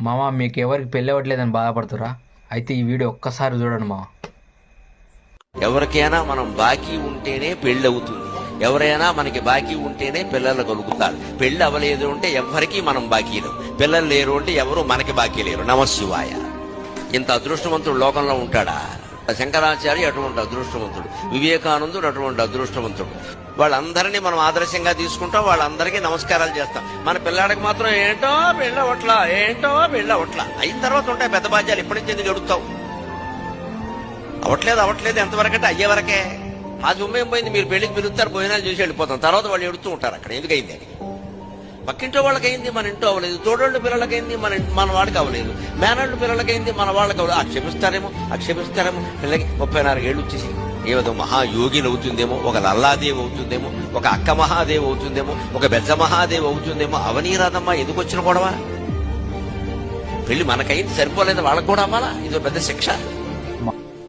మామ మీకు ఎవరికి పెళ్ళి అవ్వట్లేదని బాధపడుతురా అయితే ఈ వీడియో ఒక్కసారి చూడండి మామ. ఎవరికైనా మనం బాకీ ఉంటేనే పెళ్ళి అవుతుంది ఎవరైనా మనకి బాకీ ఉంటేనే పిల్లలు కలుగుతారు పెళ్ళి అవ్వలేదు అంటే ఎవరికీ మనం బాకీ పిల్లలు లేరు అంటే ఎవరు మనకి బాకీ లేరు. నమశివాయ ఇంత అదృష్టవంతుడు లోకంలో ఉంటాడా? శంకరాచార్య అటువంటి అదృష్టవంతుడు. వివేకానందుడు అటువంటి అదృష్టవంతుడు. వాళ్ళందరినీ మనం ఆదర్శంగా తీసుకుంటాం వాళ్ళందరికీ నమస్కారాలు చేస్తాం. మన పిల్లాడికి మాత్రం ఏంటో పెళ్ళవట్లా ఏంటో పెళ్ళవట్లా అయిన తర్వాత ఉంటాయి పెద్ద బాధ్యాలు ఇప్పటి నుంచి ఎందుకు ఎడుతావు అవట్లేదు అవట్లేదు ఎంతవరకు అంటే అయ్యే వరకే. ఆ జుమ్మేం పోయింది? మీరు పెళ్ళికి పిలుస్తారు భోజనాలు చూసి వెళ్ళిపోతాం. తర్వాత వాళ్ళు ఎడుతూ ఉంటారు అక్కడ. ఎందుకైంది అని పక్కింటో వాళ్ళకైంది మన ఇంట్లో అవ్వలేదు తోడోళ్ళు పిల్లలకైంది మన మన వాడికి అవ్వలేదు మేనళ్ళు పిల్లలకైంది మన వాళ్ళకి అవ్వలేదు. ఆ క్షమిస్తారేమో ఆ క్షమిస్తారేమో. పిల్లలకి ముప్పై నాలుగేళ్ళు వచ్చేసి ఏదో మహాయోగిని అవుతుందేమో ఒక లల్లాదేవి అవుతుందేమో ఒక అక్క మహాదేవి అవుతుందేమో ఒక బెజ్జ మహాదేవి అవుతుందేమో అవనీరాదమ్మా ఎందుకు వచ్చిన గొడవ? పెళ్ళి మనకైంది సరిపోలేదు వాళ్ళకి కూడా అవ్వాలా? ఇది పెద్ద శిక్ష.